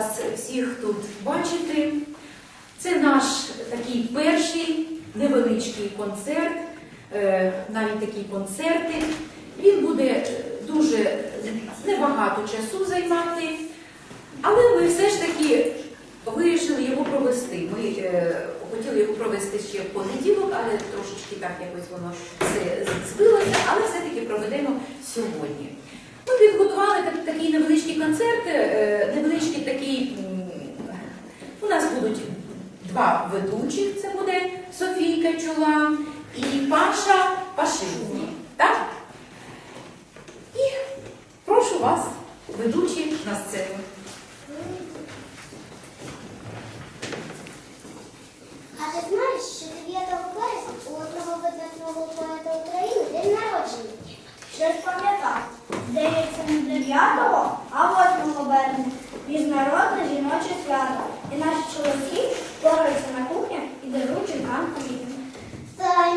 вас всіх тут бачити. Це наш такий перший невеличкий концерт, е, навіть такі концерти. Він буде е, дуже небагато часу займати, але ми все ж таки вирішили його провести. Ми е, хотіли його провести ще в понеділок, але трошечки так якось воно все збилося, але все-таки проведемо сьогодні. Ми підготували так- такий невеличкий концерт, е, невеличкий такий. У нас будуть два ведучих. Це буде Софійка Чула і Паша Пашині. Так? І прошу вас, ведучі, на сцену. А ти знаєш, що 9 березня у одного видатного поета України день народження? Щось пам'ятав. Здається, не 9, а 8 березня. Міжнародне жіноче свято. І наші чоловіки впораються на кухнях і дарують жінкам квіти. Та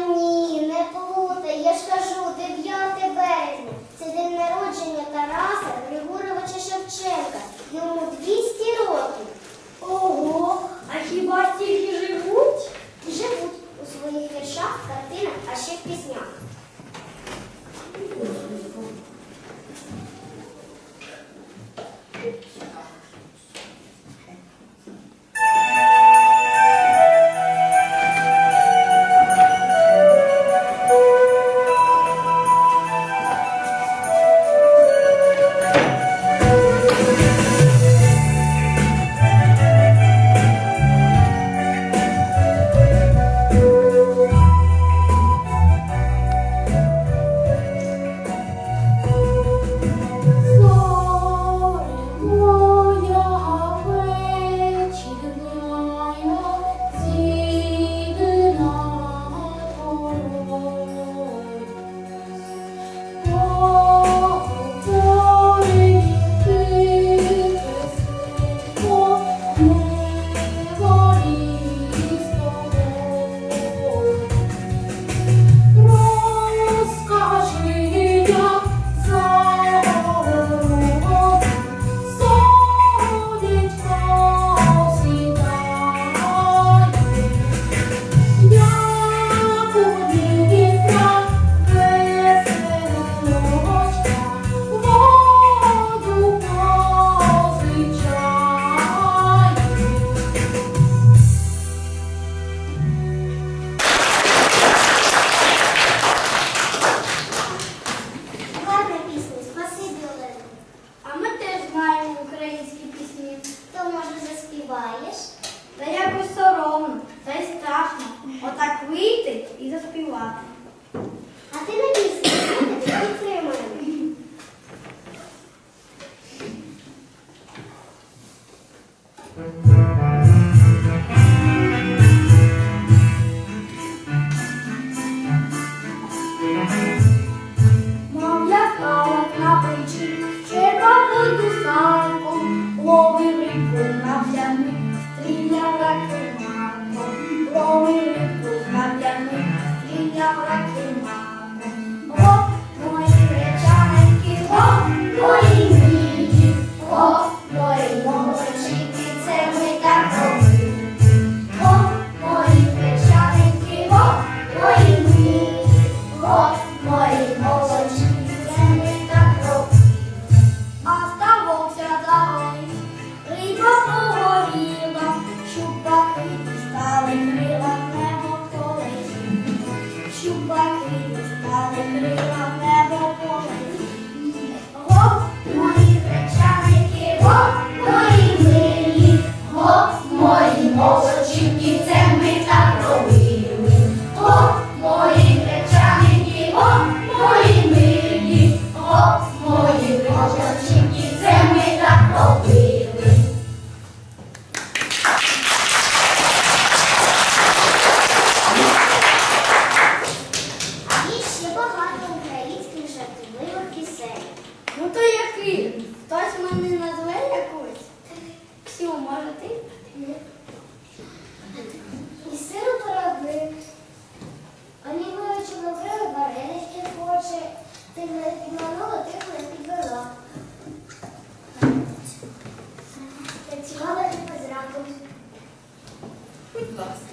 Будь ласка.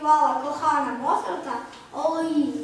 Співала кохана Моцарта Олоїза?